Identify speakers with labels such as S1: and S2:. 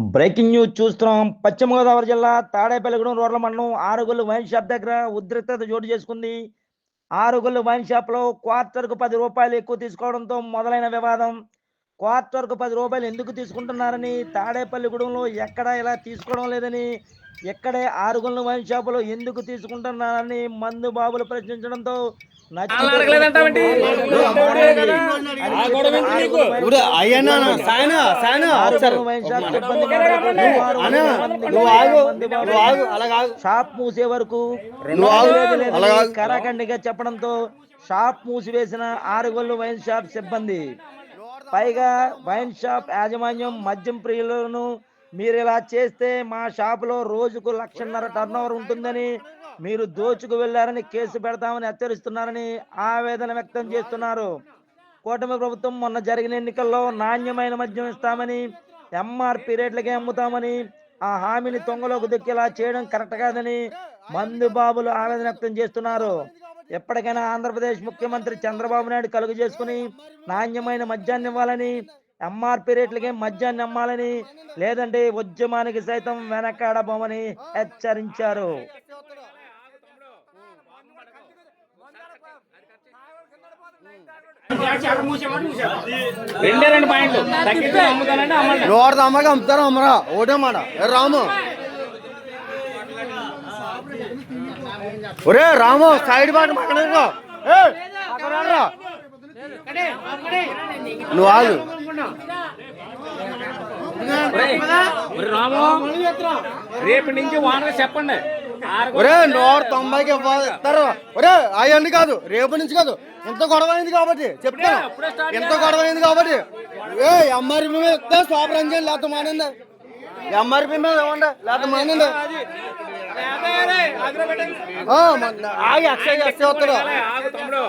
S1: Breaking news చూస్తున్నాం. పశ్చిమ గోదావరి జిల్లా తాడేపల్లిగూడెం రోడ్ల మండలం ఆరుగుళ్ళు వైన్ షాప్ దగ్గర ఉద్రిక్తత చోటు చేసుకుంది. ఆరుగుళ్ళు వైన్ షాప్లో క్వార్టర్కు పది రూపాయలు ఎక్కువ తీసుకోవడంతో మొదలైన వివాదం. క్వార్టర్కు పది రూపాయలు ఎందుకు తీసుకుంటున్నారని తాడేపల్లిగూడెంలో ఎక్కడ ఇలా తీసుకోవడం లేదని ఎక్కడే ఆరుగుళ్ళు వైన్ షాపులో ఎందుకు తీసుకుంటున్నారని మందు బాబులు ప్రశ్నించడంతో ఆరుగుళ్ళు షాప్ మూసే వరకు. కరాఖండిగా చెప్పడంతో షాప్ మూసివేసిన ఆరుగొల్లు వైన్ షాప్ సిబ్బంది. పైగా వైన్ షాప్ యాజమాన్యం మద్యం ప్రియులను మీరు ఇలా చేస్తే మా షాపులో రోజుకు లక్షన్నర టర్నోవర్ ఉంటుందని మీరు దోచుకు వెళ్ళారని కేసు పెడతామని హెచ్చరిస్తున్నారని ఆవేదన వ్యక్తం చేస్తున్నారు. కూటమి ప్రభుత్వం మొన్న జరిగిన ఎన్నికల్లో నాణ్యమైన మద్యం ఇస్తామని ఎంఆర్పి రేట్లకే అమ్ముతామని ఆ హామీని తొంగలోకి దొక్కేలా చేయడం కరెక్ట్ కాదని మందు బాబులు ఆవేదన వ్యక్తం చేస్తున్నారు. ఎప్పటికైనా ఆంధ్రప్రదేశ్ ముఖ్యమంత్రి చంద్రబాబు నాయుడు కలుగు చేసుకుని నాణ్యమైన మద్యాన్ని ఇవ్వాలని ఎంఆర్పి రేట్లకే మద్యాన్ని అమ్మాలని లేదంటే ఉద్యమానికి సైతం వెనకాడబోమని హెచ్చరించారు.
S2: రెండే రెండు పాయింట్లు.
S3: నోరు అమ్మగా అమ్ముతారు అమ్మరా? ఒకటే మాట. రాము? ఒరే రాము సైడ్ బాట నువ్వు ఆగు.
S2: రేపు నుంచి ఓనర్ చెప్పండి.
S3: ఒరే నూరు తొంభైకి ఇవ్వాలి ఒరే అవన్నీ కాదు. రేపు నుంచి కాదు. ఎంత గొడవ అయింది కాబట్టి చెప్తా ఎంత గొడవ అయింది కాబట్టి. ఏ ఎంఆర్పి మీద ఇస్తే సూపర్ అంజన్ లేకపోతే మానండి ఎంఆర్పి మీద ఇవ్వండి లేకపోతే మానండి ఆగి అక్షయ్ అక్షయ్ వస్తాడు
S2: ఆగు తమ్ముడు.